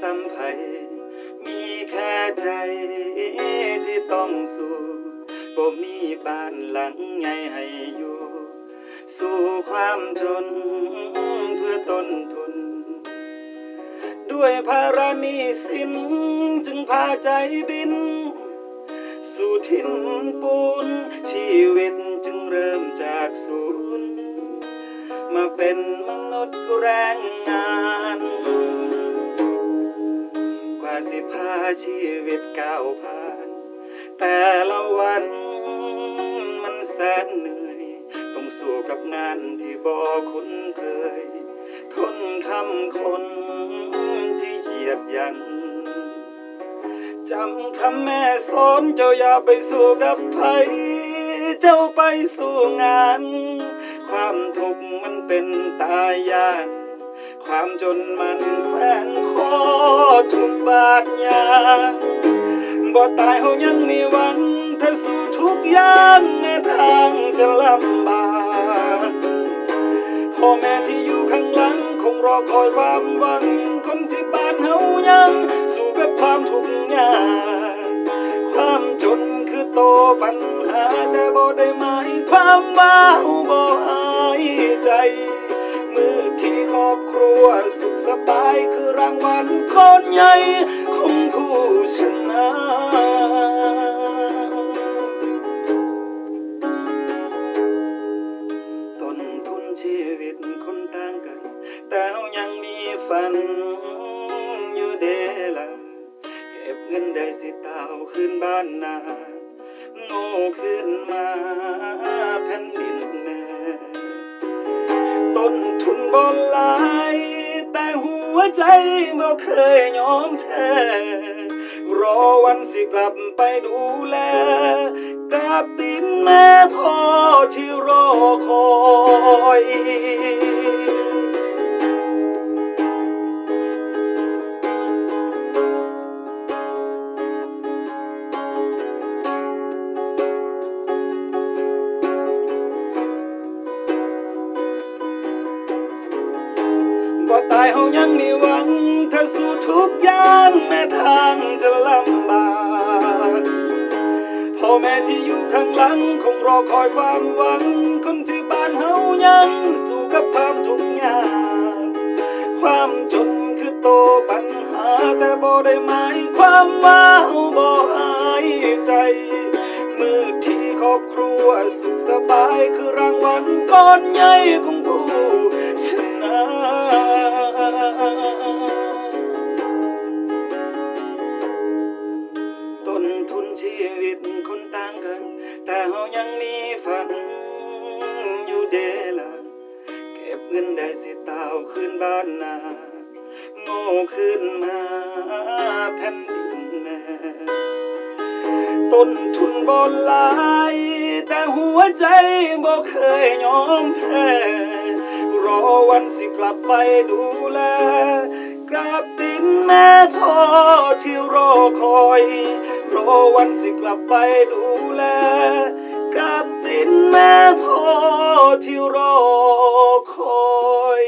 สัมผัสมีแค่ใจที่ต้องสู้บ่มีบ้านหลังไงให้อยู่ สู่ความจนเพื่อต้นทุน ด้วยภาระหนี้สินจึงพาใจบิน สู่ทินปูน ชีวิตจึงเริ่มจากศูนย์มาเป็นมนุษย์แรงงาน สิพาชีวิตก้าวผ่าน แต่ละวันมันแสนเหนื่อย ต้องสู้กับงานที่บ่คุ้นเคย ทนคำคนที่เหยียดยันจำคำแม่สอนเจ้าอย่าไปสู้กับไผเจ้าไปสู้งาน ความทุกข์มันเป็นตายาน ความจนมันแขวนคอทุกบาทยางบ่ตายเฮายังมีหวังถ้าสู้ทุกอย่างในทางจะลำบากพ่อแม่ที่อยู่ข้างหลังคงรอคอยความหวัง คนที่บ้านเฮายังสู้กับความทุกข์ยากความจนคือโตปัญหาแต่บ่ได้หมายความว่าเฮาบ่หายใจ วสุขสบายคือรางวัลคนใหญ่ของผู้ชนะต้นทุนชีวิตคนต่างกัน แต่เฮายังมีฝันอยู่เดละเก็บเงินได้สิเต่าขึ้นบ้านนาโง่ขึ้นมาแผ่นดินแม่ต้นทุนบ่หลาย หัวใจบ่เคยยอมแพ้รอวันสิกลับไปดูแลกราบตินแม่พ่อที่รอคอยายเฮายังมีหวัง ถ้าสู้ทุกอย่างแม้ทางจะลำบากพ่อแม่ที่อยู่ข้างหลังคงรอคอยความหวัง คนที่บ้านเฮายังสู้กับความทุกข์ยากความจนคือโตปัญหาแต่บ่ได้หมายความว่าเฮาบ่หายใจมือที่ครอบครัวสุขสบายคือรางวัลก้อนใหญ่ของ แต่เฮายังมีฝันอยู่เดละเก็บเงินได้สิเต่าขึ้นบ้านนาโง่ขึ้นมาแผ่นดินแม่ต้นทุนบ่หลายแต่หัวใจบ่เคยยอมแพ้รอวันสิกลับไปดูแลกราบตินแม่พ่อที่รอคอย รอวันสิกลับไปดูแลกราบตินแม่พ่อที่รอคอย